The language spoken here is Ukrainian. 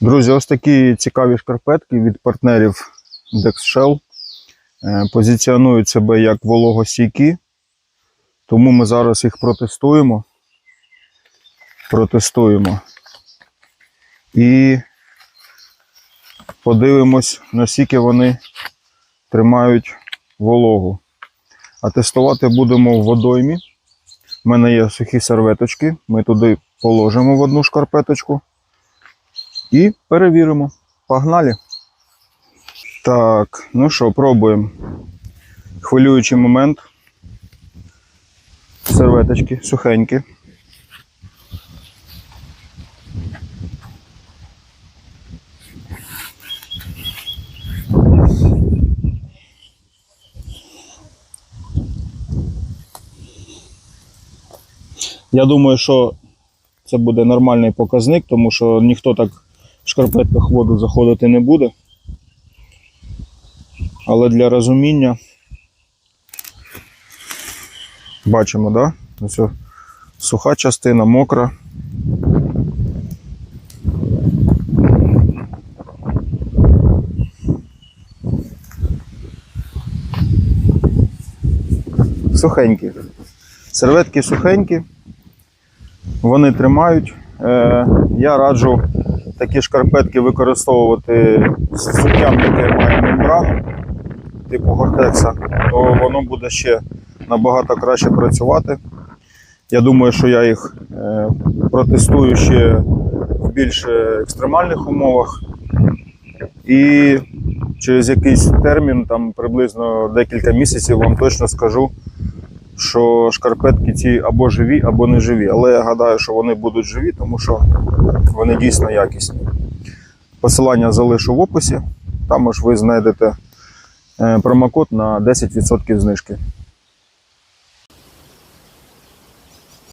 Друзі, ось такі цікаві шкарпетки від партнерів DexShell. Е, Позиціонують себе як вологостійкі, тому ми зараз їх протестуємо. Протестуємо. І подивимось, наскільки вони тримають вологу. А тестувати будемо в водоймі. У мене є сухі серветочки. Ми туди положимо в одну шкарпеточку. І перевіримо. Погнали. Так, ну що, пробуємо. Хвилюючий момент. Серветочки сухенькі. Я думаю, що це буде нормальний показник, тому що ніхто так шкарпетках воду заходити не буде. Але для розуміння бачимо, да? Ось суха частина, мокра. Сухенькі. Серветки сухенькі, вони тримають. Е, я раджу такі шкарпетки використовувати з суттям, яке має мембрану, типу гортекса, то воно буде ще набагато краще працювати. Я думаю, що я їх е, протестую ще в більш е, екстремальних умовах. І через якийсь термін, там приблизно декілька місяців, вам точно скажу, що шкарпетки ці або живі, або не живі. Але я гадаю, що вони будуть живі, тому що вони дійсно якісні. Посилання залишу в описі. Там ж ви знайдете е, промокод на 10% знижки.